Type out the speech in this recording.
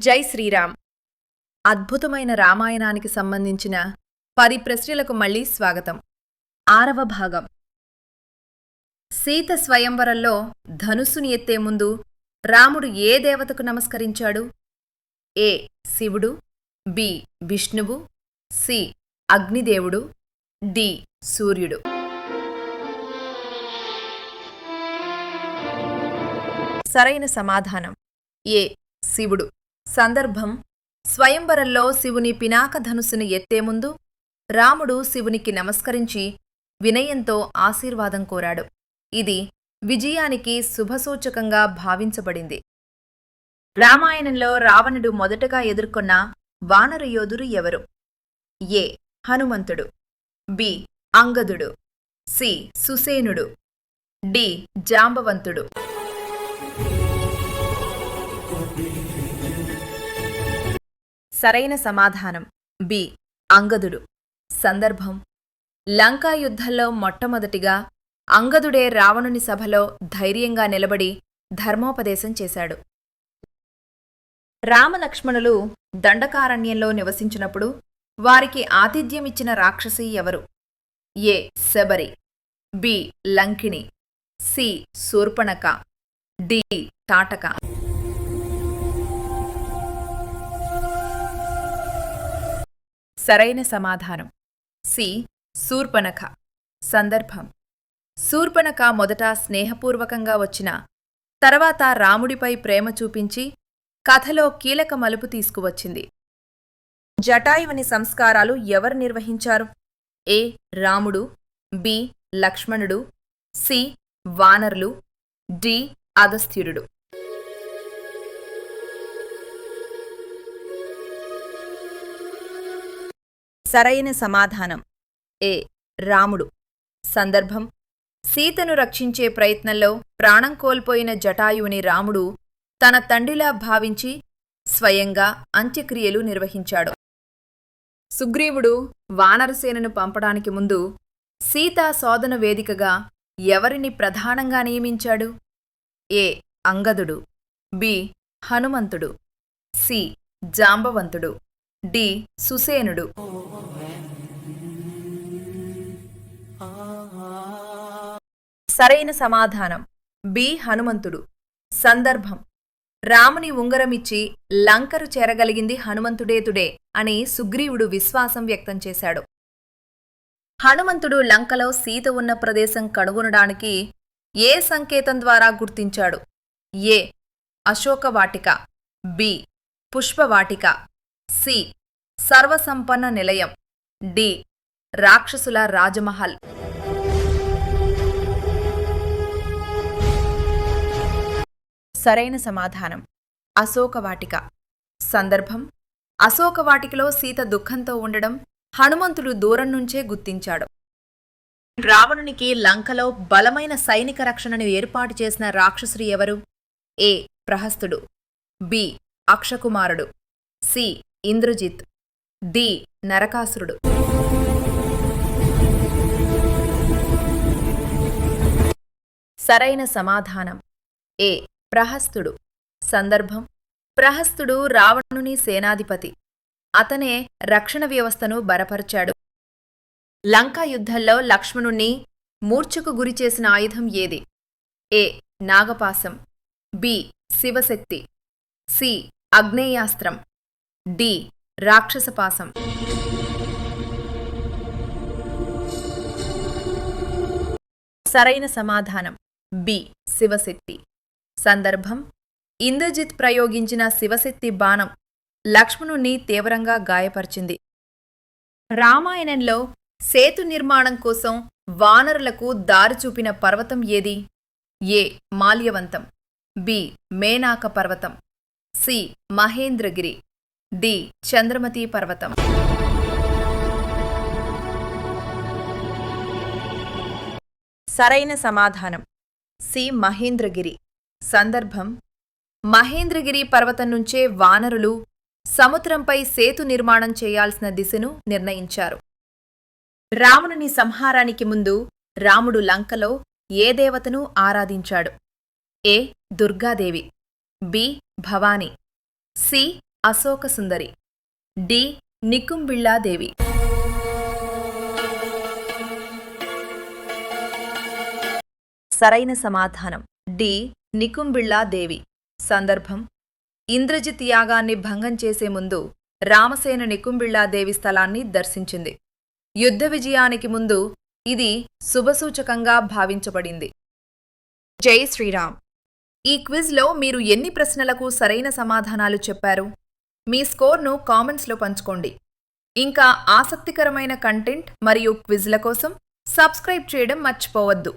జై శ్రీరామ్. అద్భుతమైన రామాయణానికి సంబంధించిన పది ప్రశ్నలకు మళ్ళీ స్వాగతం. ఆరవ భాగం. సీత స్వయంవరంలో ధనుస్సుని ఎత్తే ముందు రాముడు ఏ దేవతకు నమస్కరించాడు? ఏ. శివుడు బి. విష్ణువు సి. అగ్నిదేవుడు డి. సూర్యుడు. సరైన సమాధానం. ఏ. శివుడు. సందర్భం. స్వయంవరంలో శివుని పినాకధనుసును ఎత్తే ముందు రాముడు శివునికి నమస్కరించి వినయంతో ఆశీర్వాదం కోరాడు. ఇది విజయానికి శుభసూచకంగా భావించబడింది. రామాయణంలో రావణుడు మొదటగా ఎదుర్కొన్న వానర యోధుడు ఎవరు? ఏ. హనుమంతుడు. బి. అంగదుడు. సి. సుసేనుడు. డి. జాంబవంతుడు. సరైన సమాధానం. బి. అంగదుడు. సందర్భం. లంకా యుద్ధంలో మొట్టమొదటిగా అంగదుడే రావణుని సభలో ధైర్యంగా నిలబడి ధర్మోపదేశం చేశాడు. రామలక్ష్మణులు దండకారణ్యంలో నివసించినప్పుడు వారికి ఆతిథ్యమిచ్చిన రాక్షసి ఎవరు? A. Shabari. B. Lankini. C. Shurpanakha. D. Tataka. సరైన సమాధానం. సి. శూర్పణఖ సందర్భం. శూర్పణఖ మొదట స్నేహపూర్వకంగా వచ్చిన తర్వాత రాముడిపై ప్రేమ చూపించి కథలో కీలక మలుపు తీసుకువచ్చింది. జటాయువుని సంస్కారాలు ఎవరు నిర్వహించారు? ఏ. రాముడు బి. లక్ష్మణుడు సి. వానర్లు డి. అగస్త్యుడు. సరైన సమాధానం. ఏ. రాముడు. సందర్భం. సీతను రక్షించే ప్రయత్నంలో ప్రాణం కోల్పోయిన జటాయువుని రాముడు తన తండ్రిలా భావించి స్వయంగా అంత్యక్రియలు నిర్వహించాడు. సుగ్రీవుడు వానరసేనను పంపడానికి ముందు సీతా శోధన వేదికగా ఎవరిని ప్రధానంగా నియమించాడు? ఏ. అంగదుడు. బి. హనుమంతుడు. సి. జాంబవంతుడు. డి. సుసేనుడు. సరైన సమాధానం. బి. హనుమంతుడు. సందర్భం. రాముని ఉంగరమిచ్చి లంకరు చేరగలిగింది హనుమంతుడేతుడే అని సుగ్రీవుడు విశ్వాసం వ్యక్తం చేశాడు. హనుమంతుడు లంకలో సీత ఉన్న ప్రదేశం కనుగొనడానికి ఏ సంకేతం ద్వారా గుర్తించాడు? ఏ. అశోకవాటిక. బి. పుష్పవాటిక. సి. సర్వసంపన్న నిలయం. డి. రాక్షసుల రాజమహల్. సరైన సమాధానం. అశోకవాటిక. సందర్భం. అశోకవాటికలో సీత దుఃఖంతో ఉండడం హనుమంతుడు దూరం నుంచే గుర్తించాడు. రావణునికి లంకలో బలమైన సైనిక రక్షణను ఏర్పాటు చేసిన రాక్షసుడు ఎవరు? ఏ. ప్రహస్తుడు. బి. అక్షకుమారుడు. సి. ఇంద్రజిత్. డి. నరకాసురుడు. సరైన సమాధానం. ఏ. ప్రహస్తుడు. సందర్భం. ప్రహస్తుడు రావణుని సేనాధిపతి. అతనే రక్షణ వ్యవస్థను బలపరిచాడు. లంకా యుద్ధంలో లక్ష్మణుణ్ణి మూర్ఛకు గురిచేసిన ఆయుధం ఏది? ఏ. నాగపాసం బి. శివశక్తి. సి. అగ్నేయాస్త్రం. డి. రాక్షసపాసం సరైన సమాధానం. బి. శివశక్తి. సందర్భం. ఇంద్రజిత్ ప్రయోగించిన శివశక్తి బాణం లక్ష్మణుణ్ణి తీవ్రంగా గాయపరిచింది. రామాయణంలో సేతు నిర్మాణం కోసం వానరులకు దారి చూపిన పర్వతం ఏది? ఏ. మాల్యవంతం. బి. మేనాక పర్వతం. సి. మహేంద్రగిరి. డి. చంద్రమతి పర్వతం. సరైన సమాధానం. సి. మహేంద్రగిరి. సందర్భం. మహేంద్రగిరి పర్వతం నుంచే వానరులు సముద్రంపై సేతు నిర్మాణం చేయాల్సిన దిశను నిర్ణయించారు. రావణుని సంహారానికి ముందు రాముడు లంకలో ఏ దేవతను ఆరాధించాడు? A. Durgadevi. B. Bhavani. C. Ashoka Sundari D. Nikumbhiladevi. సరైన సమాధానం. డి. నికుంబిళ్ళాదేవి సందర్భం. ఇంద్రజిత్ యాగాన్ని భంగం చేసే ముందు రామసేన నికుంబిళ్ళాదేవి స్థలాన్ని దర్శించింది. యుద్ధ విజయానికి ముందు ఇది శుభసూచకంగా భావించబడింది. జై శ్రీరామ్. ఈ క్విజ్లో మీరు ఎన్ని ప్రశ్నలకు సరైన సమాధానాలు చెప్పారు? మీ స్కోర్ను కామెంట్స్లో పంచుకోండి. ఇంకా ఆసక్తికరమైన కంటెంట్ మరియు క్విజ్ల కోసం సబ్స్క్రైబ్ చేయడం మర్చిపోవద్దు.